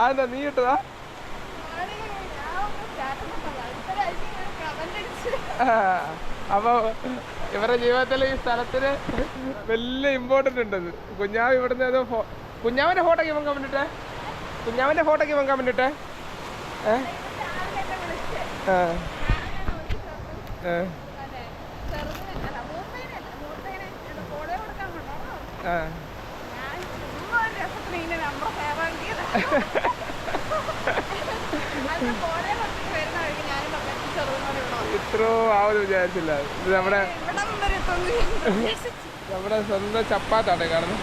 അതെന്താ നീ ഇട്ടതാ അപ്പൊ ഇവരുടെ ജീവിതത്തിൽ ഈ സ്ഥലത്തിന് വലിയ ഇമ്പോർട്ടന്റ് ഉണ്ട് ഇത്. കുഞ്ഞാവ് ഇവിടുന്ന് ഏതോ ഫോ- കുഞ്ഞാവിന്റെ ഫോട്ടോക്ക് ഇവൻ വേണ്ടിട്ടെ കുഞ്ഞാവിന്റെ ഫോട്ടോക്ക് ഇവൻ വേണ്ടിട്ടെ ഏ. ഏ. ആ. ഇത്രയോ ആവത് വിചാരിച്ചില്ല. ഇത് നമ്മുടെ നമ്മുടെ സ്വന്തം ചപ്പാത്താണ് കാരണം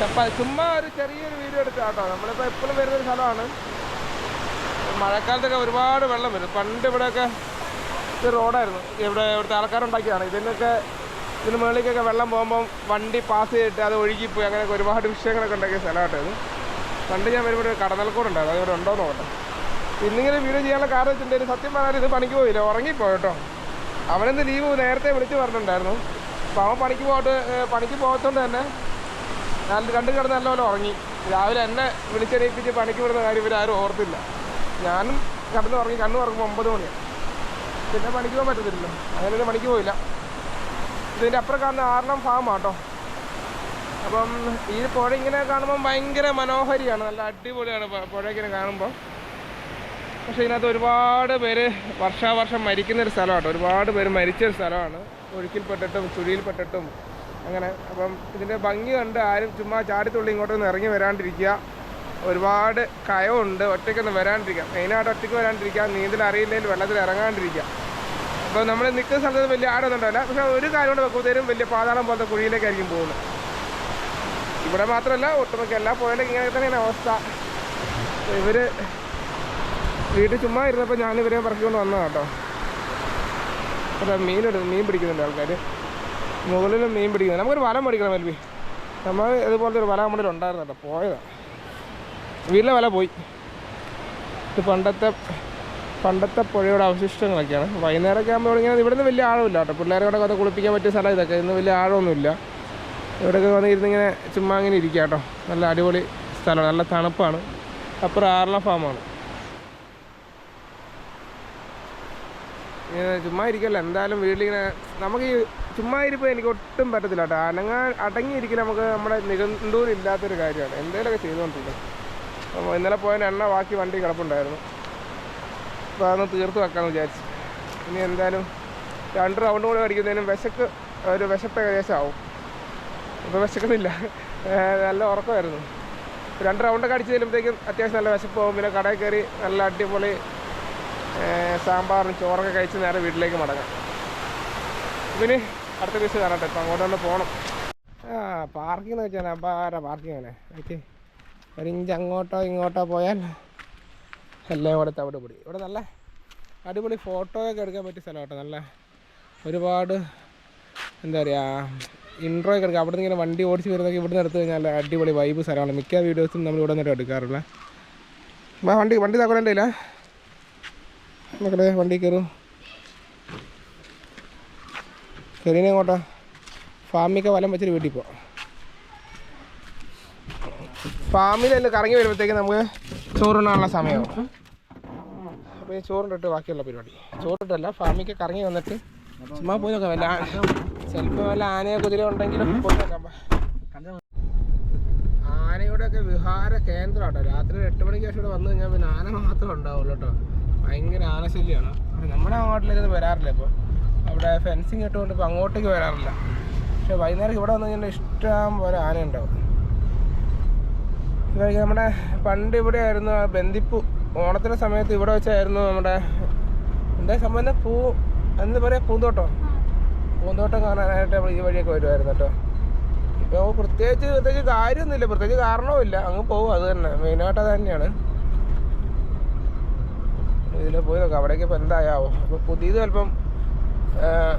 ചപ്പാ ചുമ്മാ ഒരു ചെറിയൊരു വീഡിയോ എടുത്ത കേട്ടോ നമ്മളിപ്പോൾ എപ്പോഴും വരുന്നൊരു സ്ഥലമാണ്. മഴക്കാലത്തൊക്കെ ഒരുപാട് വെള്ളം വരും. പണ്ട് ഇവിടെയൊക്കെ റോഡായിരുന്നു ഇവിടെ ഇവിടുത്തെ ആൾക്കാരുണ്ടാക്കിയതാണ്. ഇതിനൊക്കെ ഇതിന് മുകളിലേക്കൊക്കെ വെള്ളം പോകുമ്പം വണ്ടി പാസ് ചെയ്തിട്ട് അത് ഒഴുകിപ്പോയി. അങ്ങനെയൊക്കെ ഒരുപാട് വിഷയങ്ങളൊക്കെ ഉണ്ടാക്കിയ സ്ഥലമായിട്ട് ഇത്. പണ്ട് ഞാൻ വരുമ്പോൾ ഒരു കടന്നൽക്കൂടുണ്ടായിരുന്നു അതൊരു ഉണ്ടോ നോക്കട്ടെ. ഇന്നിങ്ങനെ വീഡിയോ ചെയ്യാനുള്ള കാരണം വെച്ചിട്ടുണ്ടെങ്കിൽ സത്യം പറഞ്ഞാൽ ഇത് പണിക്ക് പോയില്ല. ഉറങ്ങിപ്പോയി കേട്ടോ. അവനെന്ത് ലീവ് നേരത്തെ വിളിച്ച് പറഞ്ഞിട്ടുണ്ടായിരുന്നു. അപ്പോൾ അവൻ പണിക്ക് പോയിട്ട് പണിക്ക് പോകത്തോണ്ട് തന്നെ നല്ല രണ്ടും കിടന്ന് നല്ലപോലെ ഉറങ്ങി. രാവിലെ എന്നെ വിളിച്ചെണീപ്പിച്ച് പണിക്ക് വിടുന്ന കാര്യം ഇവരാരും ഓർത്തില്ല. ഞാനും കിടന്ന് ഉറങ്ങി. കണ്ണു ഉറങ്ങുമ്പോൾ ഒമ്പത് മണിയാണ് പിന്നെ പണിക്ക് പോകാൻ പറ്റത്തില്ലല്ലോ. അങ്ങനെ പണിക്ക് പോയില്ല. ഇതിന്റെ അപ്പുറം കാണുന്ന ആറളം ആട്ടോ അപ്പം ഈ പുഴ ഇങ്ങനെ കാണുമ്പോൾ ഭയങ്കര മനോഹരിയാണ്. നല്ല അടിപൊളിയാണ് പുഴ ഇങ്ങനെ കാണുമ്പോൾ പക്ഷെ ഇതിനകത്ത് ഒരുപാട് പേര് വർഷാവർഷം മരിക്കുന്ന ഒരു സ്ഥലമാണ് ഒരുപാട് പേര് മരിച്ച ഒരു സ്ഥലമാണ്. ഒഴുക്കിൽപ്പെട്ടിട്ടും ചുഴിയിൽപ്പെട്ടിട്ടും അങ്ങനെ. അപ്പം ഇതിന്റെ ഭംഗി കണ്ട് ആരും ചുമ്മാ ചാടിത്തുള്ളി ഇങ്ങോട്ടൊന്നും ഇറങ്ങി വരാണ്ടിരിക്കുക. ഒരുപാട് കയമുണ്ട് ഒറ്റയ്ക്കൊന്ന് വരാണ്ടിരിക്കുക. മെയിനായിട്ട് ഒറ്റയ്ക്ക് വരാണ്ടിരിക്കുക. നീന്തൽ അറിയില്ലെങ്കിൽ വെള്ളത്തിൽ ഇറങ്ങാണ്ടിരിക്കുക. അപ്പോൾ നമ്മൾ നിൽക്കുന്ന സ്ഥലത്ത് വലിയ ആടൊന്നും പക്ഷേ ഒരു കാര്യം കൊണ്ട് വെക്കുമ്പോഴത്തേനും വലിയ പാതാളം പോലത്തെ കുഴിയിലേക്കായിരിക്കും പോകുന്നത് ഇവിടെ മാത്രമല്ല ഒട്ടുമിക്ക എല്ലാ പോയാലും ഇങ്ങനെ തന്നെയാണ് അവസ്ഥ. ഇവർ വീട്ടിൽ ചുമ്മാ ഇരുന്നപ്പോൾ ഞാൻ ഇവരെ പറഞ്ഞുകൊണ്ട് വന്നതാണ് കേട്ടോ. അപ്പോൾ മീനെടു മീൻ പിടിക്കുന്നുണ്ട് ആൾക്കാർ മുകളിലും മീൻ പിടിക്കുന്നു നമുക്കൊരു വല മേടിക്കണം എൽബി നമ്മൾ ഇതുപോലത്തെ ഒരു വല നമ്മുടെ ഉണ്ടായിരുന്നു കേട്ടോ. പോയതാണ് വീട്ടിലെ വല പോയി. ഇത് പണ്ടത്തെ പണ്ടത്തെ പുഴയുടെ അവശിഷ്ടങ്ങളൊക്കെയാണ്. വൈകുന്നേരമൊക്കെ ആകുമ്പോൾ ഇങ്ങനെ ഇവിടുന്ന് വലിയ ആഴമില്ല കേട്ടോ. പിള്ളേരെ കൂടെ കഥ കുളിപ്പിക്കാൻ പറ്റിയ സ്ഥലം ഇതൊക്കെ. ഇന്ന് വലിയ ആഴമൊന്നുമില്ല. ഇവിടെയൊക്കെ വന്ന് ഇരുന്നിങ്ങനെ ചുമ്മാ ഇങ്ങനെ ഇരിക്കുക കേട്ടോ. നല്ല അടിപൊളി സ്ഥലമാണ്. നല്ല തണുപ്പാണ്. അപ്പുറം ആറള ഫാമാണ്. ഇങ്ങനെ ചുമ്മാ ഇരിക്കല്ല? എന്തായാലും വീട്ടിലിങ്ങനെ നമുക്ക് ഈ ചുമ്മാ ഇരിപ്പോൾ എനിക്ക് ഒട്ടും പറ്റത്തില്ല കേട്ടോ. അനങ്ങാ അടങ്ങിയിരിക്കൽ നമുക്ക് നമ്മുടെ നിഘണ്ടൂർ ഇല്ലാത്തൊരു കാര്യമാണ്. എന്തെങ്കിലുമൊക്കെ ചെയ്തുകൊണ്ടിരിക്കും ഇന്നലെ പോയതിന് എണ്ണ ബാക്കി വണ്ടി കിടപ്പുണ്ടായിരുന്നു. അതൊന്ന് തീർത്ത് വെക്കാമെന്ന് വിചാരിച്ചു. ഇനി എന്തായാലും രണ്ട് റൗണ്ട് കൂടെ അടിക്കുന്നതിനും വിശക്ക് ഒരു വിശപ്പ് ഏകദേശം ആവും ഇപ്പോൾ വിശക്കുന്നില്ല നല്ല ഉറക്കമായിരുന്നു. രണ്ട് റൗണ്ടൊക്കെ അടിച്ച് ചെല്ലുമ്പോഴത്തേക്കും അത്യാവശ്യം നല്ല വിശപ്പ് പോകും പിന്നെ കടയിൽ കയറി നല്ല അടിപൊളി സാമ്പാറും ചോറൊക്കെ കഴിച്ച് നേരെ വീട്ടിലേക്ക് മടങ്ങാം. പിന്നെ അടുത്ത ദിവസം കാണട്ടെ. ഇപ്പം അങ്ങോട്ട് തന്നെ പോകണം ആ പാർക്കിംഗ് എന്ന് വെച്ചാൽ അപാര പാർക്കിംഗ് ആണ്. ഓക്കെ. ഒരു ഇഞ്ച് അങ്ങോട്ടോ ഇങ്ങോട്ടോ പോയാൽ എല്ലാം ഇവിടെ തവിട് പൊടി. ഇവിടെ നല്ല അടിപൊളി ഫോട്ടോയൊക്കെ എടുക്കാൻ പറ്റിയ സ്ഥലം കേട്ടോ. നല്ല ഒരുപാട് എന്താ പറയുക ഇൻട്രോ ഒക്കെ എടുക്കുക അവിടെ നിന്ന് ഇങ്ങനെ വണ്ടി ഓടിച്ച് വരുന്നതൊക്കെ ഇവിടെ നിന്ന് എടുത്തു കഴിഞ്ഞാൽ അടിപൊളി വൈബ് സ്ഥലമാണ്. മിക്ക വീഡിയോസും നമ്മൾ ഇവിടെ നിന്നിട്ട് എടുക്കാറുള്ള. വണ്ടി വണ്ടി തക്കൊണ്ടല്ല മക്കളെ വണ്ടി കയറും. കയറിനെ അങ്ങോട്ടാ ഫാമിലൊക്കെ വലം വെച്ചിട്ട് വീട്ടിൽ പോവാം. ഫാമിലെല്ലാം കറങ്ങി വരുമ്പോഴത്തേക്ക് നമുക്ക് ചോറുണ്ണാനുള്ള സമയമാവും അപ്പോൾ ഈ ചോറിട്ടിട്ട് ബാക്കിയുള്ള പരിപാടി. ചോറിട്ടല്ല ഫാമിക്ക് കറങ്ങി വന്നിട്ട് ചുമ്മാ പോയി നോക്കാം വല്ല ചിലപ്പോ വല്ല ആനയോ കുതിര ഉണ്ടെങ്കിലും പോയി നോക്കാം. ആനയുടെയൊക്കെ വിഹാര കേന്ദ്രമാട്ടോ. രാത്രി എട്ട് മണിക്ക് ശേഷം ഇവിടെ വന്നു കഴിഞ്ഞാൽ പിന്നെ ആന മാത്രമേ ഉണ്ടാവുള്ളൂ കേട്ടോ. ഭയങ്കര ആനശല്യമാണ് പക്ഷെ നമ്മുടെ അങ്ങോട്ടിലേക്ക് വരാറില്ല ഇപ്പോൾ അവിടെ ഫെൻസിങ് ഇട്ടുകൊണ്ട് ഇപ്പോൾ അങ്ങോട്ടേക്ക് വരാറില്ല. പക്ഷെ വൈകുന്നേരം ഇവിടെ വന്നു കഴിഞ്ഞാൽ ഇഷ്ടം പോലെ ആന ഉണ്ടാവും ഇതൊക്കെ നമ്മുടെ പണ്ട് ഇവിടെ ആയിരുന്നു ആ ബന്ദിപ്പൂ. ഓണത്തിന്റെ സമയത്ത് ഇവിടെ വെച്ചായിരുന്നു നമ്മുടെ എന്താ സംബന്ധം പൂ എന്താ പറയുക പൂന്തോട്ടം? പൂന്തോട്ടം കാണാനായിട്ട് നമ്മൾ ഈ വഴിയൊക്കെ വരുമായിരുന്നു കേട്ടോ. ഇപ്പോൾ പ്രത്യേകിച്ച് പ്രത്യേകിച്ച് കാര്യമൊന്നുമില്ല. പ്രത്യേകിച്ച് കാരണവുമില്ല. അങ്ങ് പോകും അത് തന്നെ. മെയിനായിട്ട് അത് തന്നെയാണ്. ഇതിൽ പോയി നോക്കാം. അവിടേക്ക് ഇപ്പോൾ എന്തായാവോ? അപ്പോൾ പുതിയത് ചിലപ്പം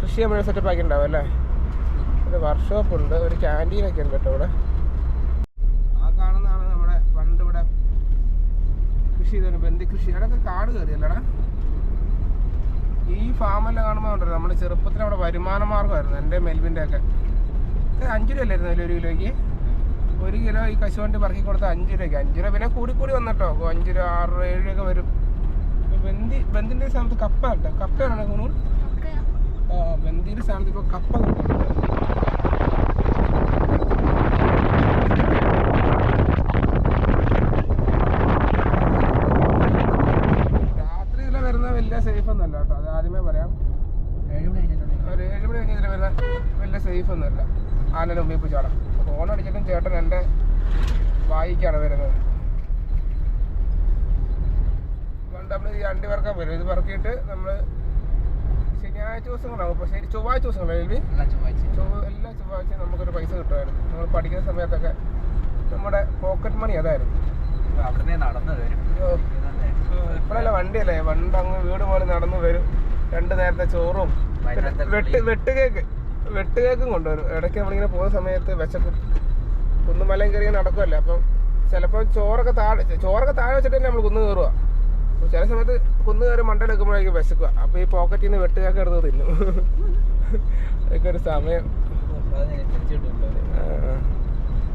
കൃഷി ചെയ്യാൻ സെറ്റപ്പ് ആക്കി ഉണ്ടാവും അല്ലേ? ഒരു വർക്ക്ഷോപ്പ് ഉണ്ട്. ഒരു ക്യാന്റീനൊക്കെ ഉണ്ട് കേട്ടോ ഇവിടെ ആ കാണുന്നതാണ് നമ്മുടെ പണ്ട് ഇവിടെ കൃഷി ചെയ്തൊരു ബന്ദി കൃഷി അതൊക്കെ കാട് കയറി അല്ലടാ ഈ ഫാമെല്ലാം കാണുമ്പോൾ ഉണ്ടല്ലോ നമ്മുടെ ചെറുപ്പത്തിൽ അവിടെ വരുമാന മാർഗമായിരുന്നു എന്റെ മെൽവിന്റെ ഒക്കെ. അഞ്ച് രൂപ അല്ലായിരുന്നു അതിൽ ഒരു കിലോയ്ക്ക്? ഒരു കിലോ ഈ കശുവണ്ടി പറക്കി കൊടുത്ത അഞ്ച് രൂപയ്ക്ക്. അഞ്ച് രൂപ പിന്നെ കൂടി കൂടി വന്നിട്ടോ. അഞ്ച് രൂപ ആറ് രൂപ ഏഴ് രൂപയൊക്കെ വരും. ബന്ദി ബന്ദിന്റെ സ്ഥാനത്ത് കപ്പ കേട്ടോ കപ്പയാണ് കുണൂർ ബന്ദിന്റെ ആ ബന്ദിയുടെ സ്ഥാനത്ത് ഇപ്പോൾ കപ്പ കിട്ടും രാത്രി ഇതിലെ വരുന്ന വലിയ സേഫ് ഒന്നല്ല കേട്ടോ അത് ആദ്യമേ പറയാം ഒരു ഏഴ് മണി കഴിഞ്ഞ് ഇതിലെ വരുന്ന വലിയ സേഫ് ഒന്നുമല്ല ആനയുടെ മുമ്പിൽ പോയി ചാടാം. ഫോൺ അടിച്ചിട്ടും ചേട്ടൻ എന്റെ വായിക്കാണ് വരുന്നത്. നമ്മൾ ഈ അണ്ടി വറക്കാൻ വരും. ഇത് പറക്കിയിട്ട് നമ്മൾ ശനിയാഴ്ച ദിവസങ്ങളാവും. ഇപ്പോൾ ശരി ചൊവ്വാഴ്ച ദിവസങ്ങളാണ് ചൊവ്വ എല്ലാ ചൊവ്വാഴ്ചയും നമുക്കൊരു പൈസ കിട്ടുമായിരുന്നു. നമ്മൾ പഠിക്കുന്ന സമയത്തൊക്കെ നമ്മുടെ പോക്കറ്റ് മണി അതായിരുന്നു. ഇപ്പോഴല്ല വണ്ടിയല്ലേ? പണ്ട് അങ്ങ് വീട് പോലെ നടന്നു വരും. രണ്ട് നേരത്തെ ചോറും വൈകുന്നേരത്തെ വെട്ട് വെട്ടുകേക്ക് വെട്ടുകേക്കും കൊണ്ടുവരും. ഇടയ്ക്ക് നമ്മളിങ്ങനെ പോകുന്ന സമയത്ത് വിശക്കും കുന്നുമലയും കയറി നടക്കുമല്ലേ അപ്പം ചിലപ്പോൾ ചോറൊക്കെ താഴെ ചോറൊക്കെ താഴെ വെച്ചിട്ട് തന്നെ നമ്മൾ കുന്ന് കയറുക അപ്പോൾ ചില സമയത്ത് കുന്ന് കയറി മണ്ടയിലെടുക്കുമ്പോഴായിരിക്കും വിശക്കുക അപ്പോൾ ഈ പോക്കറ്റിൽ നിന്ന് വെട്ടുകേക്ക് എടുത്ത് തിന്നും. അതൊക്കെ ഒരു സമയം.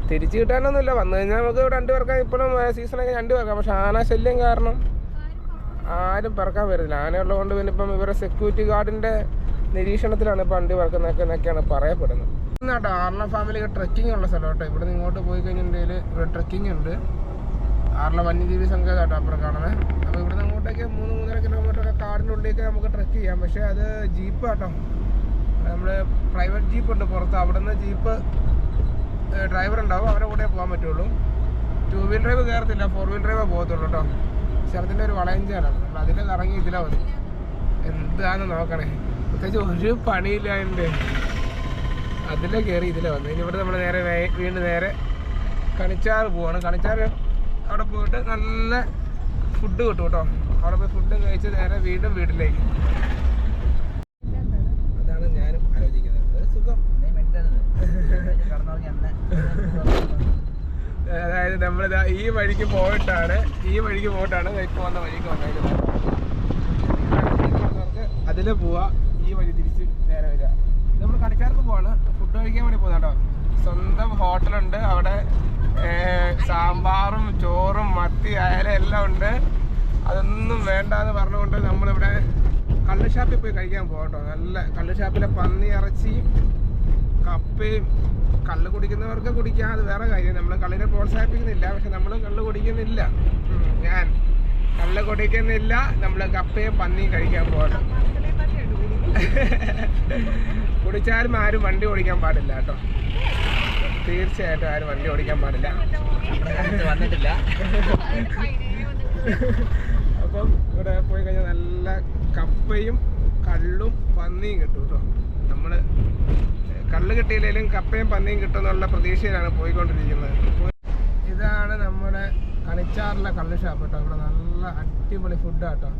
തിരിച്ചു കിട്ടാനൊന്നുമില്ല. വന്നു കഴിഞ്ഞാൽ നമുക്ക് രണ്ടു പേർക്കാം. ഇപ്പോഴും സീസണൊക്കെ രണ്ടുപേർക്കാം പക്ഷെ ആന ശല്യം കാരണം ആരും പറക്കാൻ വരുന്നില്ല. ആനയുള്ളത് കൊണ്ട് പിന്നെ ഇപ്പം ഇവരുടെ സെക്യൂരിറ്റി ഗാർഡിന്റെ നിരീക്ഷണത്തിലാണ് പണ്ടി വണ്ടി പറക്കുന്നതൊക്കെ എന്നൊക്കെയാണ് പറയപ്പെടുന്നത്. എന്നാട്ടോ ആർണ ഫാമിലി ട്രക്കിംഗ് ഉള്ള സ്ഥലം കേട്ടോ. ഇവിടെ നിന്ന് ഇങ്ങോട്ട് പോയി കഴിഞ്ഞിട്ടുണ്ടെങ്കിൽ ഇവിടെ ട്രക്കിംഗ് ഉണ്ട്. ആർണ വന്യജീവി സങ്കേതമാട്ടോ അപ്പുറം കാണുന്നത് അപ്പോൾ ഇവിടെ നിന്ന് അങ്ങോട്ടേക്ക് മൂന്ന് മൂന്നര കിലോമീറ്റർ ഒക്കെ കാടിന്റെ ഉള്ളിലേക്ക് നമുക്ക് ട്രക്ക് ചെയ്യാം. പക്ഷേ അത് ജീപ്പ് കേട്ടോ. നമ്മൾ പ്രൈവറ്റ് ജീപ്പ് ഉണ്ട് പുറത്ത്. അവിടെ നിന്ന് ജീപ്പ് ഡ്രൈവർ ഉണ്ടാവും. അവരുടെ കൂടെ പോകാൻ പറ്റുള്ളൂ. ടൂ വീൽ ഡ്രൈവ് കയറത്തില്ല. ഫോർ വീൽ ഡ്രൈവേ പോകത്തുള്ളൂ കേട്ടോ. സ്ഥലത്തിന്റെ ഒരു വളയഞ്ചാലാണ് നമ്മൾ അതിൽ കറങ്ങി ഇതിലാ മതി എന്താന്ന് നോക്കണേ. പ്രത്യേകിച്ച് ഒരു പണിയില്ല അതിന്റെ അതിലെ കയറി ഇതിലെ വന്നു. ഇനി ഇവിടെ നമ്മൾ നേരെ വീണ്ടും നേരെ കണിച്ചാറ് പോവാണ്. കണിച്ചാറ് അവിടെ പോയിട്ട് നല്ല ഫുഡ് കിട്ടും കേട്ടോ. അവിടെ പോയി ഫുഡ് കഴിച്ച് നേരെ വീണ്ടും വീട്ടിലേക്ക്. അതാണ് ഞാനും ആലോചിക്കുന്നത്. ഒരു സുഖം. അതായത് നമ്മൾ ഈ വഴിക്ക് പോയിട്ടാണ് ഈ വഴിക്ക് പോയിട്ടാണ് ഇപ്പോൾ വന്ന വഴിക്ക് വന്നേക്കുന്നത് അതിൽ പോവാ. ഈ ഇത് നമ്മൾ കണിക്കാർക്ക് പോവാണ്. ഫുഡ് കഴിക്കാൻ വേണ്ടി പോകുന്ന കേട്ടോ. സ്വന്തം ഹോട്ടലുണ്ട്. അവിടെ സാമ്പാറും ചോറും മത്തി അയല എല്ലാം ഉണ്ട്. അതൊന്നും വേണ്ടാന്ന് പറഞ്ഞുകൊണ്ട് നമ്മളിവിടെ കള്ള് ഷാപ്പിൽ പോയി കഴിക്കാൻ പോകാം നല്ല കള്ള് ഷാപ്പിലെ പന്നി ഇറച്ചിയും കപ്പയും കള്ള് കുടിക്കുന്നവർക്ക് കുടിക്കാം. അത് വേറെ കാര്യം. നമ്മൾ കള്ളിനെ പ്രോത്സാഹിപ്പിക്കുന്നില്ല. പക്ഷെ നമ്മൾ കള്ള് കുടിക്കുന്നില്ല. ഞാൻ കള്ള് കുടിക്കുന്നില്ല. നമ്മൾ കപ്പയും പന്നിയും കഴിക്കാൻ പോകണം. കുടിച്ചാലും ആരും വണ്ടി ഓടിക്കാൻ പാടില്ല കേട്ടോ. തീർച്ചയായിട്ടും ആരും വണ്ടി ഓടിക്കാൻ പാടില്ല. വന്നിട്ടില്ല അപ്പം ഇവിടെ പോയി കഴിഞ്ഞാൽ നല്ല കപ്പയും കള്ളും പന്നിയും കിട്ടും കേട്ടോ. നമ്മൾ കള്ള് കിട്ടിയില്ലെങ്കിലും കപ്പയും പന്നിയും കിട്ടുമെന്നുള്ള പ്രതീക്ഷയിലാണ് പോയിക്കൊണ്ടിരിക്കുന്നത്. ഇതാണ് നമ്മുടെ കണിച്ചാറിലെ കള്ള് ഷാപ്പ് കേട്ടോ. ഇവിടെ നല്ല അടിപൊളി ഫുഡ് കേട്ടോ.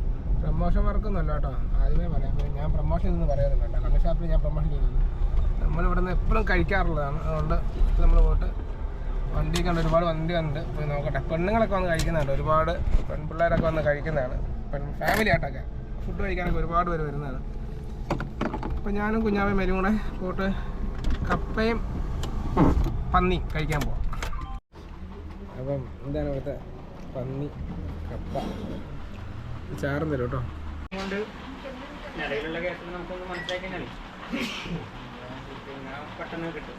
പ്രൊമോഷൻ വർക്കൊന്നുമല്ല കേട്ടോ. ആദ്യമേ പറയാം. ഞാൻ പ്രൊമോഷൻ ഇതൊന്നും പറയുന്നില്ല കണ്ണു ഷാപ്പിൽ ഞാൻ പ്രൊമോഷൻ ചെയ്യുന്നു നമ്മളിവിടെ നിന്ന് എപ്പോഴും കഴിക്കാറുള്ളതാണ്. അതുകൊണ്ട് നമ്മൾ പോയിട്ട് വണ്ടി കണ്ട് ഒരുപാട് വണ്ടി കണ്ട് പോയി നോക്കട്ടെ. പെണ്ണുങ്ങളൊക്കെ വന്ന് കഴിക്കുന്നുണ്ട്. ഒരുപാട് പെൺപിള്ളേരൊക്കെ വന്ന് കഴിക്കുന്നതാണ്. പെൺ ഫാമിലി ആയിട്ടൊക്കെ ഫുഡ് കഴിക്കാനൊക്കെ ഒരുപാട് പേര് വരുന്നതാണ്. അപ്പം ഞാനും കുഞ്ഞാമയും മേലും കൂടെ പോയിട്ട് കപ്പയും പന്നി കഴിക്കാൻ പോവാം. അപ്പം എന്താണ് ഇവിടുത്തെ പന്നി കപ്പ? ചാറും തരും കേട്ടോ കൊണ്ട് നിലവിലുള്ള കേസിൽ നമുക്കൊന്ന് മനസ്സിലാക്കിയാൽ കഴിഞ്ഞാൽ പെട്ടെന്ന് കിട്ടും.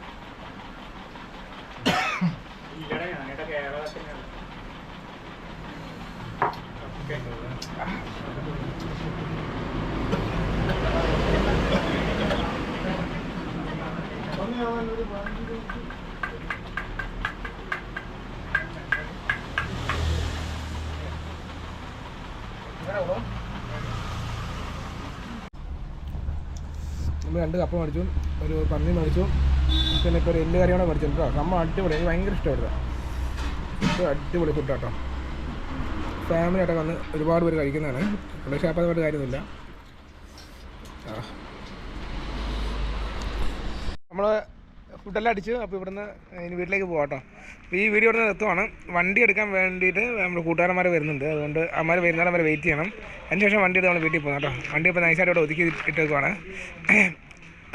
ഇല്ലടാ കേരളത്തിനാണ് ഓക്കെ. നമ്മൾ രണ്ട് കപ്പ മേടിച്ചു ഒരു പന്നി മേടിച്ചു പിന്നെ ഇപ്പോൾ ഒരു എല്ല് കറി കൂടെ മേടിച്ചു. കേട്ടോ നമ്മൾ അടിപൊളി. എനിക്ക് ഭയങ്കര ഇഷ്ടമായിരുന്നു. ഫുഡ് അടിപൊളി ഫുഡ് കേട്ടോ ഫാമിലി ആയിട്ട് വന്ന് ഒരുപാട് പേര് കഴിക്കുന്നതാണ്. പക്ഷേ അപ്പോൾ അതുപോലെ കാര്യമൊന്നുമില്ല. നമ്മൾ ഫുഡെല്ലാം അടിച്ച് അപ്പോൾ ഇവിടുന്ന് ഇനി വീട്ടിലേക്ക് പോകാം കേട്ടോ. അപ്പോൾ ഈ വീഡിയോ ഇവിടുന്ന് നിർത്തുവാണ്. വണ്ടി എടുക്കാൻ വേണ്ടിയിട്ട് നമ്മൾ കൂട്ടുകാരന്മാർ വരുന്നുണ്ട്. അതുകൊണ്ട് അമ്മമാർ വരുന്നവരെ വരെ വെയിറ്റ് ചെയ്യണം. അതിന് ശേഷം വണ്ടി എടുത്ത് നമ്മൾ വീട്ടിൽ പോകാം കേട്ടോ. വണ്ടി ഇപ്പോൾ നൈസായിട്ട് ഇവിടെ ഒതുക്കി ഇട്ടേക്കുവാണ്.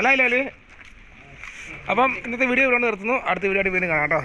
അല്ല അല്ലേ അപ്പം ഇന്നത്തെ വീഡിയോ ഇവിടെ നിർത്തുന്നു. അടുത്ത വീഡിയോ ആയിട്ട് വീണ്ടും കാണാം കേട്ടോ.